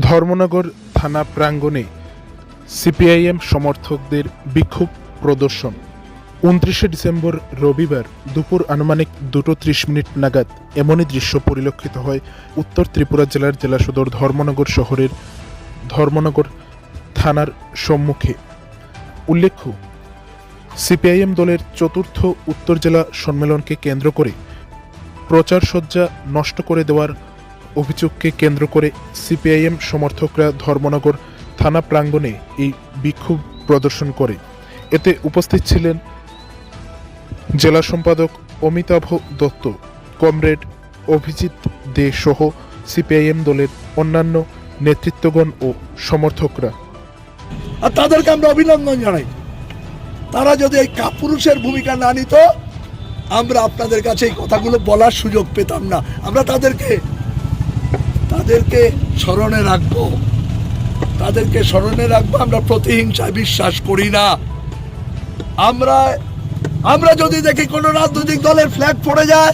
ধর্মনগর থানা প্রাঙ্গণে সিপিআইএম সমর্থকদের বিক্ষোভ প্রদর্শন। উনত্রিশে ডিসেম্বর রবিবার দুপুর আনুমানিক দুটো ত্রিশ মিনিট নাগাদ এমনই দৃশ্য পরিলক্ষিত হয় উত্তর ত্রিপুরা জেলার জেলা সদর ধর্মনগর শহরের ধর্মনগর থানার সম্মুখে। উল্লেখ্য, সিপিআইএম দলের চতুর্থ উত্তর জেলা সম্মেলনকে কেন্দ্র করে প্রচার সজ্জা নষ্ট করে দেওয়ার অভিযোগকে কেন্দ্র করে সিপিআইএম সমর্থকরা ধর্মনগর থানা প্রাঙ্গণে এই বিক্ষোভ প্রদর্শন করে। এতে উপস্থিত ছিলেন জেলা সম্পাদক অমিতাভ দত্ত, কমরেড অভিজিৎ দে সহ সিপিআইএম দলের অন্যান্য নেতৃত্বগণ ও সমর্থকরা। আর তাদেরকে আমরা অভিনন্দন জানাই। তারা যদি এই কাপুরুষের ভূমিকা না নিত, আমরা আপনাদের কাছে এই কথাগুলো বলার সুযোগ পেতাম না। আমরা তাদেরকে তাদেরকে স্মরণে রাখব। তাদেরকে স্মরণে রাখব, আমরা প্রতিহিংসায় বিশ্বাস করি না। আমরা আমরা যদি দেখি কোনো রাজনৈতিক দলের ফ্ল্যাগ পড়ে যায়,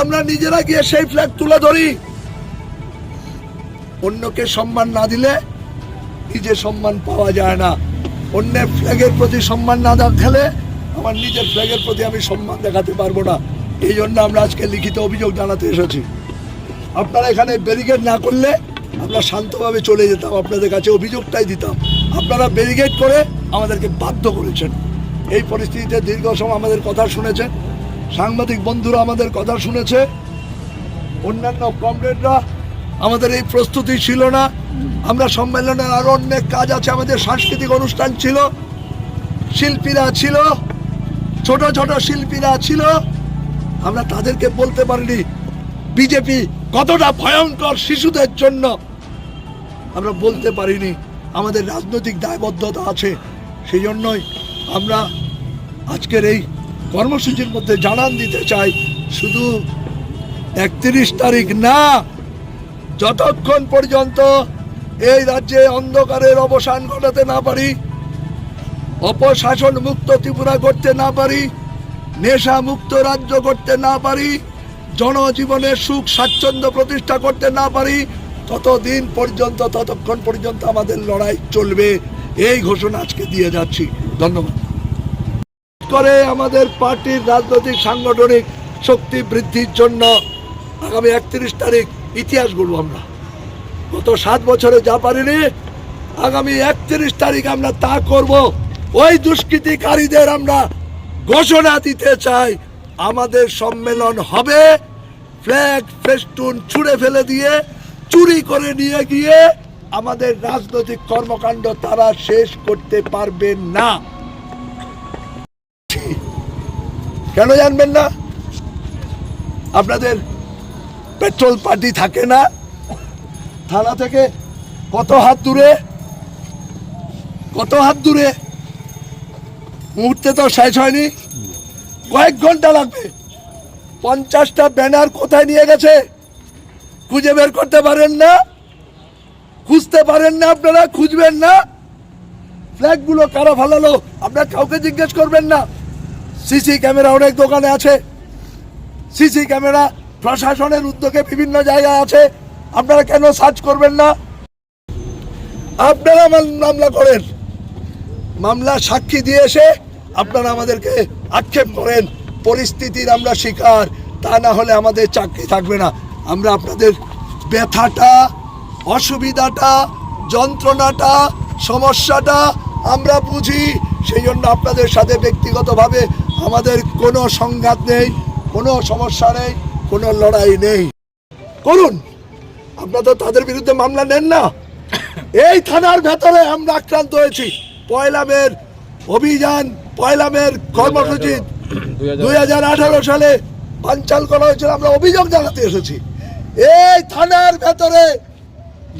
আমরা নিজেরা গিয়ে সেই ফ্ল্যাগ তুলে ধরি। অন্যকে সম্মান না দিলে নিজের সম্মান পাওয়া যায় না। অন্যের ফ্ল্যাগের প্রতি সম্মান না দেখালে আমার নিজের ফ্ল্যাগের প্রতি আমি সম্মান দেখাতে পারব না। এই জন্য আমরা আজকে লিখিত অভিযোগ জানাতে এসেছি। আপনারা এখানে ব্যারিকেড না করলে আমরা শান্তভাবে চলে যেতাম, আপনাদের কাছে অভিযোগটাই দিতাম। আপনারা ব্যারিকেড করে আমাদেরকে বাধ্য করেছেন। এই পরিস্থিতিতে দীর্ঘ সময় আমাদের কথা শুনেছেন, সাংবাদিক বন্ধুরা আমাদের কথা শুনেছে, অন্যান্য কমরেডরা আমাদের এই প্রস্তুতি ছিল না। আমরা সম্মেলনের আরও অনেক কাজ আছে, আমাদের সাংস্কৃতিক অনুষ্ঠান ছিল, শিল্পীরা ছিল, ছোট ছোট শিল্পীরা ছিল। আমরা তাদেরকে বলতে পারিনি বিজেপি কতটা ভয়ঙ্কর শিশুদের জন্য? আমরা বলতে পারিনি, আমাদের রাজনৈতিক দায়বদ্ধতা আছে। সেই জন্যই আমরা আজকের এই কর্মসূচির মধ্যে জানান দিতে চাই, শুধু একত্রিশ তারিখ না, যতক্ষণ পর্যন্ত এই রাজ্যে অন্ধকারের অবসান ঘটাতে না পারি অপশাসন মুক্ত ত্রিপুরা করতে না পারি নেশা মুক্ত রাজ্য করতে না পারি জনজীবনের সুখ, স্বাচ্ছন্দ্য প্রতিষ্ঠা করতে না পারি, ততদিন পর্যন্ত, ততক্ষণ পর্যন্ত আমাদের লড়াই চলবে। এই ঘোষণা আজকে দিয়ে যাচ্ছি। ধন্যবাদ। করে আমাদের পার্টির রাজনৈতিক, সাংগঠনিক শক্তি বৃদ্ধির জন্য আগামী একত্রিশ তারিখ ইতিহাস গড়ব আমরা। গত সাত বছরে যা পারিনি, আগামী একত্রিশ তারিখ আমরা তা করব। ওই দুষ্কৃতিকারীদের আমরা ঘোষণা দিতে চাই। আমাদের সম্মেলন হবে। ফ্ল্যাগ ফেস্টুন ছুঁড়ে ফেলে দিয়ে চুরি করে নিয়ে গিয়ে আমাদের রাজনৈতিক কর্মকাণ্ড তারা শেষ করতে পারবে না। কেন জানবেন না? আপনাদের পেট্রোল পার্টি থাকে না? থানা থেকে কত হাত দূরে? কত হাত দূরে? মুহূর্তে তো শেষ হয়নি। কয়েক ঘণ্টা লাগবে। পঞ্চাশটা ব্যানার কোথায় নিয়ে গেছে? খুঁজে বের করতে পারেন না? খুঁজতে পারেন না আপনারা? খুঁজবেন না? ফ্ল্যাগগুলো কারা ফালালো? আপনারা কাউকে জিজ্ঞেস করবেন না। সিসি ক্যামেরা অনেক দোকানে আছে। সিসি ক্যামেরা প্রশাসনের উদ্যোগে বিভিন্ন জায়গায় আছে। আপনারা কেন সার্চ করবেন না? আপনারা মাম- মামলা করেন। মামলা সাক্ষী দিয়ে এসে আপনারা আমাদেরকে আক্ষেপ করেন, পরিস্থিতির আমরা শিকার, তা না হলে আমাদের চাকরি থাকবে না। আমরা আপনাদের ব্যথাটা, অসুবিধাটা, যন্ত্রণাটা, সমস্যাটা আমরা বুঝি, সেই জন্য আপনাদের সাথে ব্যক্তিগতভাবে আমাদের কোনো সংঘাত নেই, কোনো সমস্যা নেই, কোনো লড়াই নেই। করুন, আপনারা তো তাদের বিরুদ্ধে মামলা নেন না। এই থানার ভেতরে আমরা আক্রান্ত হয়েছি। পয়লা মের অভিযান পয়লা কর্মসূচি দুই হাজার আঠারো সালে পাঞ্চাল করা হয়েছিল আমরা অভিযোগ জানাতে এসেছি। এই থানার ভেতরে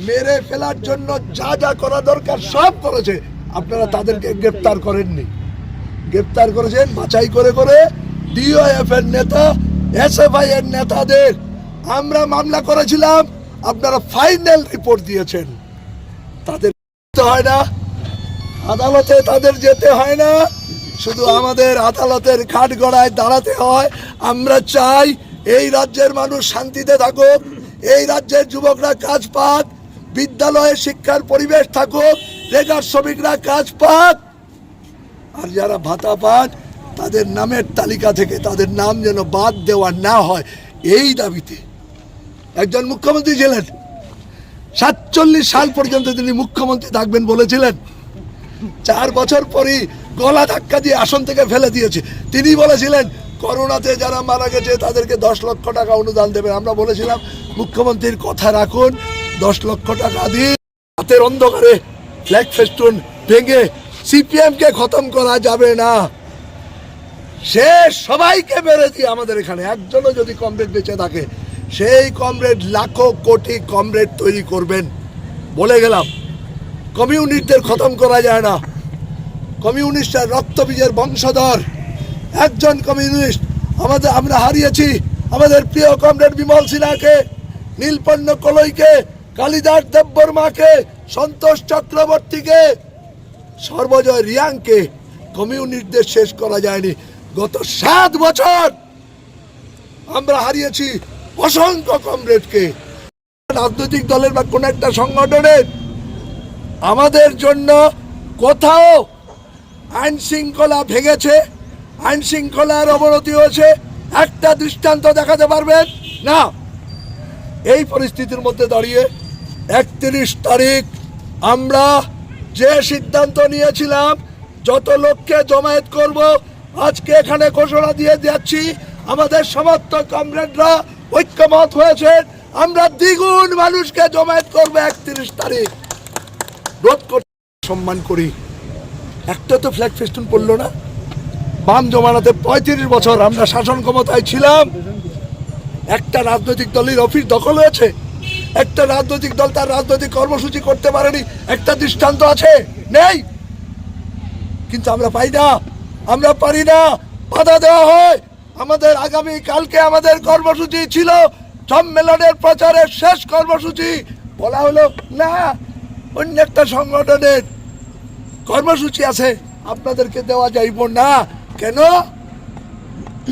মেরে ফেলার জন্য যা যা করা দরকার সব করেছে। আপনারা তাদেরকে গ্রেপ্তার করেননি। গ্রেপ্তার করেছেন বাছাই করে করে ডিওএফ এর নেতা এসএফআই এর নেতাদের। আমরা মামলা করেছিলাম আপনারা ফাইনাল রিপোর্ট দিয়েছেন। তাদের হয় না। আদালতে তাদের যেতে হয় না। শুধু আমাদের আদালতের ঘাট গড়ায় দাঁড়াতে হয়। আমরা চাই এই রাজ্যের মানুষ শান্তিতে থাকুক, এই রাজ্যের যুবকরা কাজ পাক, বিদ্যালয়ে শিক্ষার পরিবেশ থাকুক, রেগার শ্রমিকরা কাজ পাক। আর যারা ভাতা পান, তাদের নামের তালিকা থেকে, তাদের নাম যেন বাদ দেওয়া না হয়, এই দাবিতে একজন মুখ্যমন্ত্রী ছিলেন। সাতচল্লিশ সাল পর্যন্ত তিনি মুখ্যমন্ত্রী থাকবেন বলেছিলেন। চার বছর পরই গলা ধাক্কা দিয়ে আসন থেকে ফেলে দিয়েছে। তিনি বলেছিলেন, করোনাতে যারা মারা গেছে, তাদেরকে দশ লক্ষ টাকা অনুদান দেবেন। আমরা বলেছিলাম, মুখ্যমন্ত্রীর কথা রাখুন, দশ লক্ষ টাকা দিন হাতের অন্ধকারে ফ্ল্যাগ ফেস্টুন ভেঙে সিপিএম কে খতম করা যাবে না। সে সবাইকে মেরে দিয়ে আমাদের এখানে, একজনও যদি কমরেড বেঁচে থাকে, সেই কমরেড লাখো কোটি কমরেড তৈরি করবেন বলে গেলাম। কমিউনিস্টদের খতম করা যায় না। কমিউনিস্টরা রক্তবীজের বংশধর। একজন কমিউনিস্ট আমাদের আমরা হারিয়েছি। আমাদের প্রিয় কমরেড বিমল সিনহাকে নীলপন্ন কলইকে, কালিদাস দেববর্মাকে, সন্তোষ চক্রবর্তীকে, সর্বজয় রিয়াংকে কমিউনিস্টদের শেষ করা যায়নি। গত সাত বছর আমরা হারিয়েছি অসংখ্য কমরেডকে। রাজনৈতিক দলের বা কোনো একটা সংগঠনের আমাদের জন্য কোথাও আইন শৃঙ্খলা ভেঙেছে আইন শৃঙ্খলার অবনতি হয়েছে, একটা দৃষ্টান্ত দেখাতে পারবেন? না। এই পরিস্থিতির মধ্যে দাঁড়িয়ে একত্রিশ তারিখ আমরা যে সিদ্ধান্ত নিয়েছিলাম, যত লোককে জমায়েত করব, আজকে এখানে ঘোষণা দিয়ে যাচ্ছি, আমাদের সমর্থক কমরেডরা ঐক্যমত হয়েছে, আমরা দ্বিগুণ মানুষকে জমায়েত করব একত্রিশ তারিখ। রোধ করতে সম্মান করি। একটা তো ফ্ল্যাগ ফেস্টুন পড়ল না। বাম জমানাতে পঁয়ত্রিশ বছর আমরা শাসন ক্ষমতায় ছিলাম। একটা রাজনৈতিক দলের অফিস দখল হয়েছে। একটা রাজনৈতিক দল তার রাজনৈতিক কর্মসূচি করতে পারেনি। একটা দৃষ্টান্ত আছে। নেই। কিন্তু আমরা পাই না। আমরা পারি না। বাধা দেওয়া হয়। আমাদের আগামী কালকে আমাদের কর্মসূচি ছিল। সম্মেলনের প্রচারের শেষ কর্মসূচি। বলা হলো, না অন্য একটা সংগঠনের কর্মসূচি আছে আপনাদেরকে দেওয়া যাইব না। কেন?